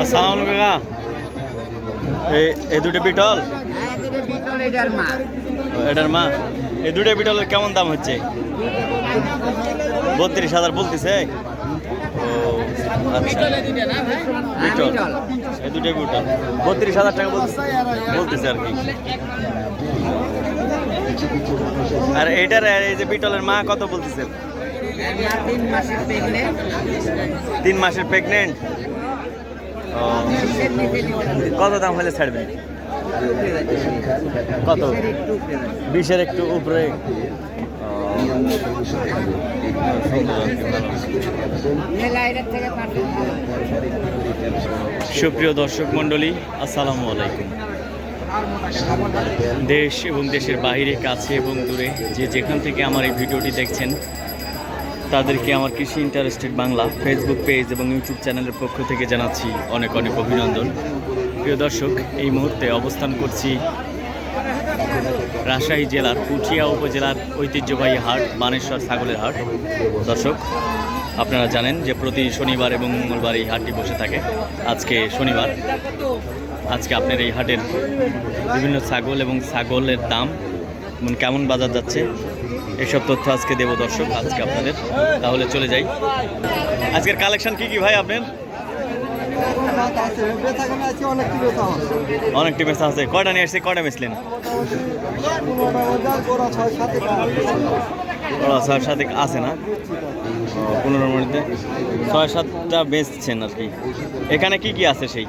আসসালামু কাকা এই এই দুটো বিটল এটার মা। এই দুটো বিটলের কেমন দাম হচ্ছে? বত্রিশ হাজার বলতেছে? ও আচ্ছা। বিটল এই দুটো বিটল বত্রিশ হাজার টাকা বলতেছে বলতেছে আর কি। আর এটার এই যে বিটলের মা কত বলতেছে? তিন মাসের প্রেগনেন্ট তিন মাসের প্রেগনেন্ট ও কত দাম হলে ছাড়বেন? কত? বিশের একটু উপরে। সুপ্রিয় দর্শক মণ্ডলী, আসসালামু আলাইকুম। দেশ এবং দেশের বাইরে কাছে এবং দূরে যে যেখান থেকে আমার এই ভিডিওটি দেখছেন তাদেরকে আমার কৃষি ইন্টারেস্টেড বাংলা ফেসবুক পেজ এবং ইউটিউব চ্যানেলের পক্ষ থেকে জানাচ্ছি অনেক অনেক অভিনন্দন। প্রিয় দর্শক, এই মুহূর্তে অবস্থান করছি রাজশাহী জেলার পুঠিয়া উপজেলার ঐতিহ্যবাহী হাট, বানেশ্বর ছাগলের হাট। দর্শক, আপনারা জানেন যে প্রতি শনিবার এবং মঙ্গলবার এই হাটটি বসে থাকে। আজকে শনিবার। আজকে আপনার এই হাটের বিভিন্ন ছাগল এবং ছাগলের দাম কেমন বাজার যাচ্ছে এসব তথ্য আজকে দেব দর্শক, আজকে আপনাদের। তাহলে চলে যাই। আজকের কালেকশন কি কি ভাই আপনার? অনেকটি মেসা আছে। কয়টা নিয়ে আসছে, কয়টা ওরা ছয় সাত আছে না? পনেরোর মধ্যে ছয় সাতটা বেচছেন আর কি। এখানে কি কি আছে সেই?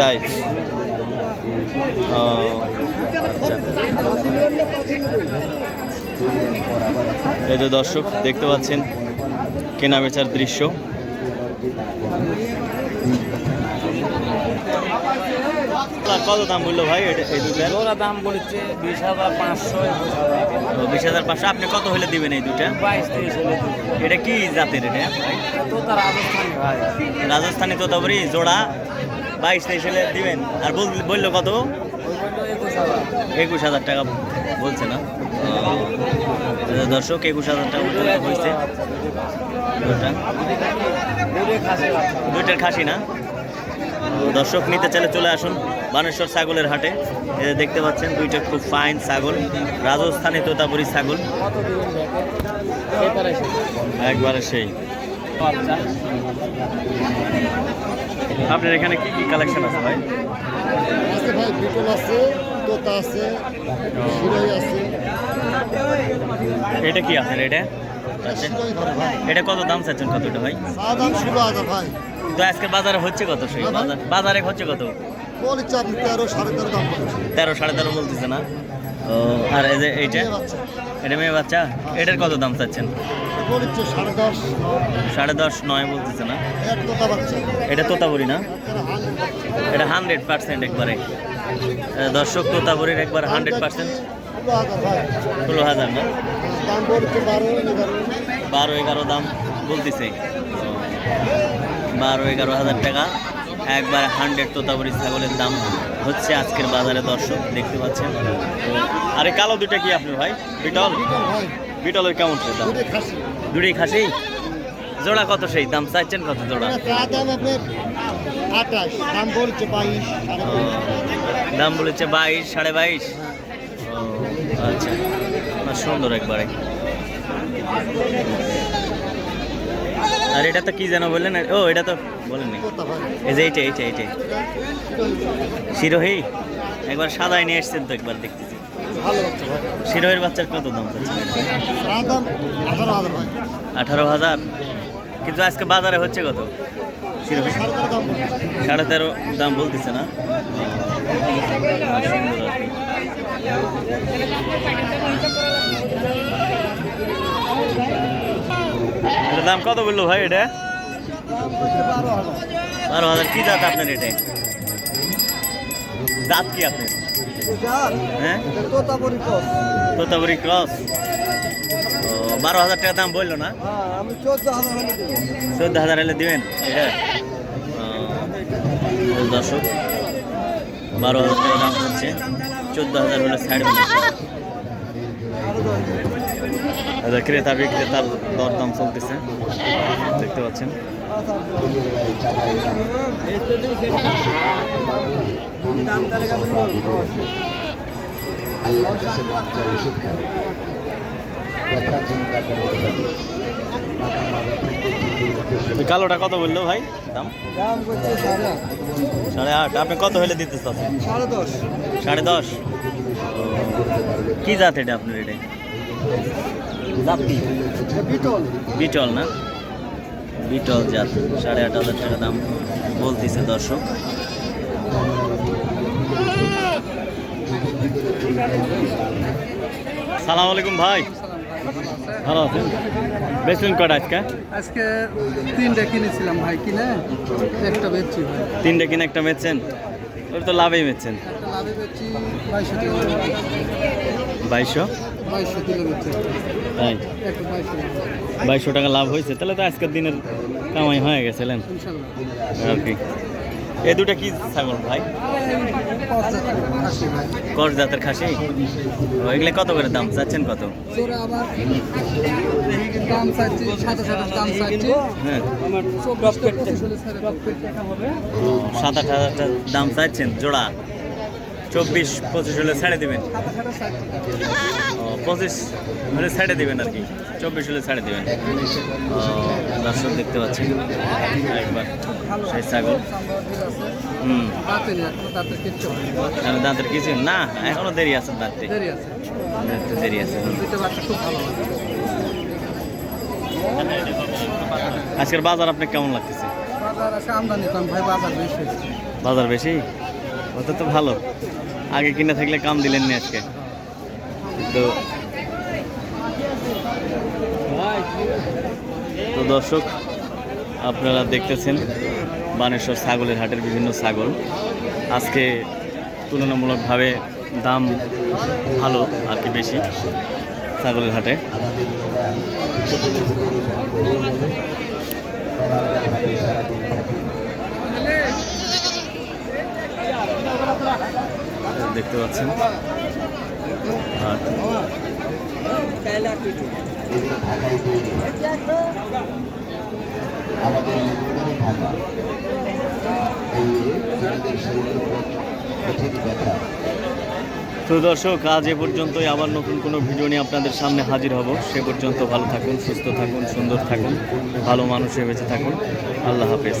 তাই। এই যে দর্শক দেখতে পাচ্ছেন কেনা বেচার দৃশ্য। কত দাম বলল ভাই এটা- এই দুটার ওরা দাম বলেছে বিশ হাজার পাঁচশো বিশ হাজার পাঁচশো। আপনি কত হলে দিবেন এই দুটা বাইশ তেইশ হলে এটা কি জাতের এটা? ভাই। রাজস্থানি তোতাপুরি জোড়া। বাইশ তেইশ হলে দিবেন। আর বল- বলল কত? একুশ হাজার টাকা বলছে না? দর্শক, একুশ হাজার টাকা পর্যন্ত হয়েছে। দুটা দুইটার খাসি না? দর্শক, নিতে চাইলে চলে আসুন বানেশ্বর ছাগলের হাটে। দেখতে পাচ্ছেন, দুইটা খুব ফাইন ছাগল। রাজস্থানি তোতাপুরি ছাগল। একবারে সেই। আপনার এখানে কি কি কালেকশন আছে ভাই? আছে ভাই বিটল আছে তোতা আছে শিরাই আছে। এটা কি আপনার এটা? এটা কত দাম চাচ্ছেন কতটা ভাই? দাম ষোলো হাজার ভাই। তো আজকে বাজারে হচ্ছে কত সেই? বাজার বাজারে হচ্ছে কত? তেরো সাড়ে তেরো দাম তেরো সাড়ে তেরো বলতেছে না? ও আর এই যে এইটা? এটা মেয়ে বাচ্চা। এটার কত দাম চাচ্ছেন? বলেছে সাড়ে দশ। সাড়ে দশ নয় বলতেছে না। এটা তোতাবুরি না? এটা হান্ড্রেড পার্সেন্ট একবারে। দর্শক তোতাবুরির একবার হান্ড্রেড পার্সেন্ট ষোলো হাজার না? বারো এগারো। দাম বলতেছে। বারো এগারো হাজার টাকা। একবার হান্ড্রেড তোতাবুরি ছাগলের দাম হচ্ছে আজকের বাজারে দর্শক দেখতে পাচ্ছেন। আরে কালো দুটা কি আপনার ভাই? বিটল? বিটল বিটলের কেমন দাম? দুটো খাসি? জোড়া কত সেই? দাম চাইছেন কত জোড়া? দাম বলছে বাইশ, সাড়ে বাইশ। আচ্ছা। সুন্দর একবারে। আর এটা তো কি যেন বললেন? ও, এটা তো বলেননি। এই যে এইটা এইটা এইটা। শিরোহী? একবার সাদাই নিয়ে এসছেন তো একবার দেখতেছি। শিরোহের বাচ্চার কত দাম আঠারো হাজার। কিন্তু আজকে বাজারে হচ্ছে কত? শিরোহী সাড়ে তেরো দাম বলতেছে না? দাম কত বলল ভাই এটা? বারো হাজার। কি জাত আপনার এটা? জাত কি আপনার? হ্যাঁ? ক্রস বারো হাজার টাকা দাম বলল না? হ্যাঁ চোদ্দ হাজার হলে দিবেন? এটা দর্শক বারো হাজার টাকা দাম হচ্ছে। চোদ্দ হাজার হলে ছাড়বেন এই ক্রেতা বিক্রেতার দরদাম চলতেছে। দেখতে পাচ্ছেন। কালোটা কত বলল ভাই? দাম? সাড়ে আট। আপনি কত হলে দিতে চাচ্ছেন? সাড়ে দশ। সাড়ে দশ কি জাত এটা আপনার এটা? জাত কি? বিটল। বিটল না? বিটল জাত সাড়ে আট হাজার টাকা দাম বলতেছে দর্শক। সালাম আলাইকুম ভাই। ভালো আছেন? বেচুন কটা আজকে? আজকে তিনটা কিনেছিলাম ভাই কিনে একটা বেচছি তিনটে কিনে একটা বেচছেন? ওর তো লাভেই বেচছেন। বাইশশো? তাই? বাইশশো টাকা লাভ হয়েছে। তাহলে তো আজকের দিনের কামাই হয়ে গেছিলেন ইনশাল্লাহ আর কি এই দুটা কি ছাগল ভাই? কর জাতের খাসি? ও, এগুলো কত করে দাম? চাচ্ছেন কত? হ্যাঁ। সাত আট হাজার দাম চাচ্ছেন জোড়া? চব্বিশ পঁচিশ হলে ছেড়ে দিবেন। পঁচিশ হলে ছেড়ে দিবেন আর কি। চব্বিশ হলে ছেড়ে দিবেন। দর্শক দেখতে পাচ্ছেন। একবার সেই ছাগল। হুম। দাঁতের কিছু? না এখনও দেরি আছে দাঁততে দেরি আছে। আজকের বাজার আপনার কেমন লাগতেছে? বেশি বাজার বেশি? ওটা তো ভালো। আগে কিনে থাকলে কাম দিলেন নি আজকে। তো তো দর্শক, আপনারা দেখতেছেন বানেশ্বর ছাগলের হাটের বিভিন্ন ছাগল। আজকে তুলনামূলকভাবে দাম ভালো, আর কি বেশি ছাগলের হাটে দেখতে পাচ্ছেন তো দর্শক, আজ এ পর্যন্তই। আবার নতুন কোনো ভিডিও নিয়ে আপনাদের সামনে হাজির হব। সে পর্যন্ত ভালো থাকুন, সুস্থ থাকুন, সুন্দর থাকুন, ভালো মানুষে বেঁচে থাকুন। আল্লাহ হাফেজ।